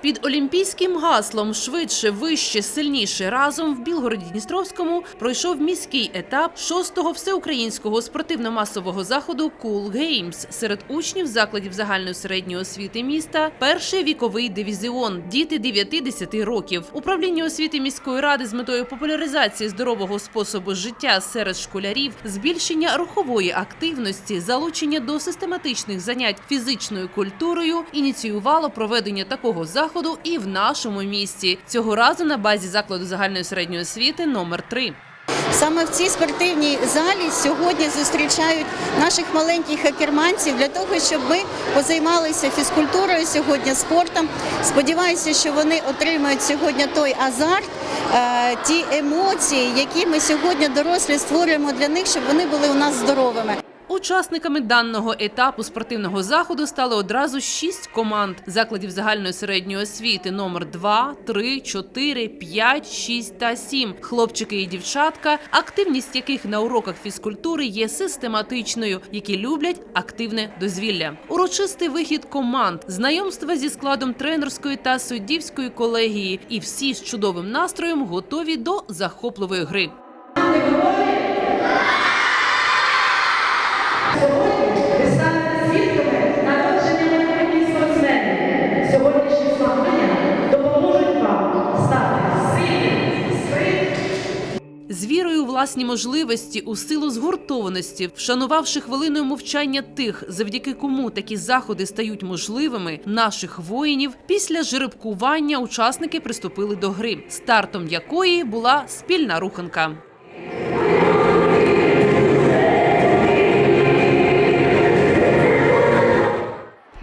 Під олімпійським гаслом швидше, вище, сильніше разом в Білгороді Дністровському пройшов міський етап шостого всеукраїнського спортивно-масового заходу Cool Games серед учнів закладів загальної середньої освіти міста. Перший віковий дивізіон діти 9-10 років. Управління освіти міської ради з метою популяризації здорового способу життя серед школярів, збільшення рухової активності, залучення до систематичних занять фізичною культурою ініціювало проведення такого заходу і в нашому місті. Цього разу на базі закладу загальної середньої освіти номер 3 Саме в цій спортивній залі сьогодні зустрічають наших маленьких хакерманців для того, щоб ми позаймалися фізкультурою сьогодні, спортом. Сподіваюся, що вони отримають сьогодні той азарт, е, ті емоції, які ми сьогодні дорослі створюємо для них, щоб вони були у нас здоровими. Учасниками даного етапу спортивного заходу стали одразу шість команд закладів загальної середньої освіти номер 2, 3, 4, 5, 6 та 7. Хлопчики і дівчатка, активність яких на уроках фізкультури є систематичною, які люблять активне дозвілля. Урочистий вихід команд, знайомства зі складом тренерської та суддівської колегії, і всі з чудовим настроєм готові до захопливої гри. З вірою у власні можливості, у силу згуртованості, вшанувавши хвилиною мовчання тих, завдяки кому такі заходи стають можливими, наших воїнів, після жеребкування учасники приступили до гри, стартом якої була спільна руханка.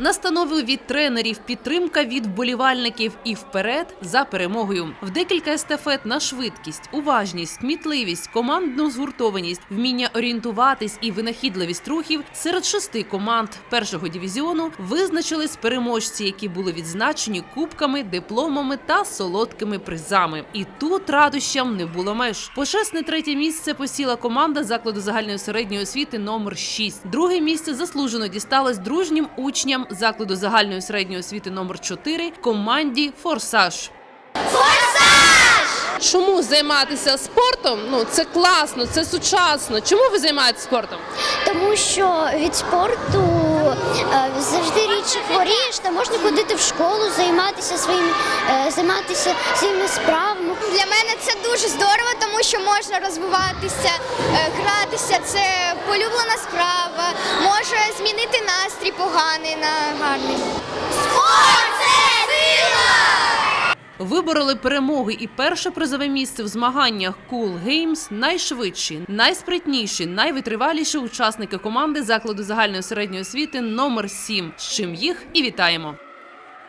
Настанови від тренерів, підтримка від вболівальників і вперед за перемогою. В декілька естафет на швидкість, уважність, кмітливість, командну згуртованість, вміння орієнтуватись і винахідливість рухів серед шести команд першого дивізіону визначились переможці, які були відзначені кубками, дипломами та солодкими призами. І тут радощам не було меж. Почесне третє місце посіла команда закладу загальної середньої освіти номер 6. Друге місце заслужено дісталось дружнім учням закладу загальної середньої освіти номер 4 команді Форсаж. Чому займатися спортом? Ну це класно, це сучасно. Чому ви займаєтесь спортом? Тому що від спорту е, завжди рідше хворієш, та можна ходити в школу, займатися своїми, е, займатися своїми справами. Для мене це дуже здорово, тому що можна розвиватися, е, гратися. Це полюблена справа, може змінити настрій поганий на гарний. Спорт це сила! Вибороли перемоги і перше призове місце в змаганнях Cool Games найшвидші, найспритніші, найвитриваліші учасники команди закладу загальної середньої освіти номер 7 з чим їх і вітаємо.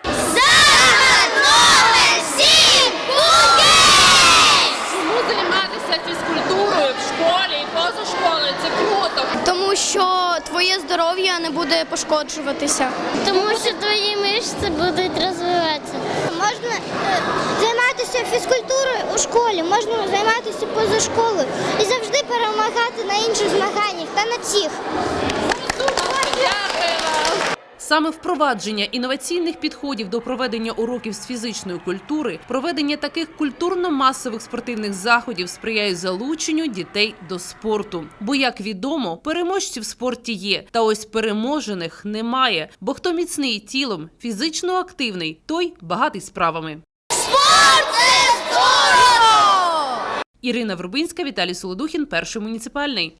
Загад номер сім! Чому займатися фізкультурою в школі і поза школою? Це круто. Тому що твоє здоров'я не буде пошкоджуватися. Тому що твої мишці будуть розвиватися. Можна е, займатися фізкультурою у школі, можна займатися поза школою і завжди перемагати на інших змаганнях та на цих. Саме впровадження інноваційних підходів до проведення уроків з фізичної культури, проведення таких культурно-масових спортивних заходів сприяє залученню дітей до спорту. Бо, як відомо, переможці в спорті є, та ось переможених немає. Бо хто міцний тілом, фізично активний, той багатий справами. Спорт здорово! Ірина Вербинська, Віталій Солодухін, перший муніципальний.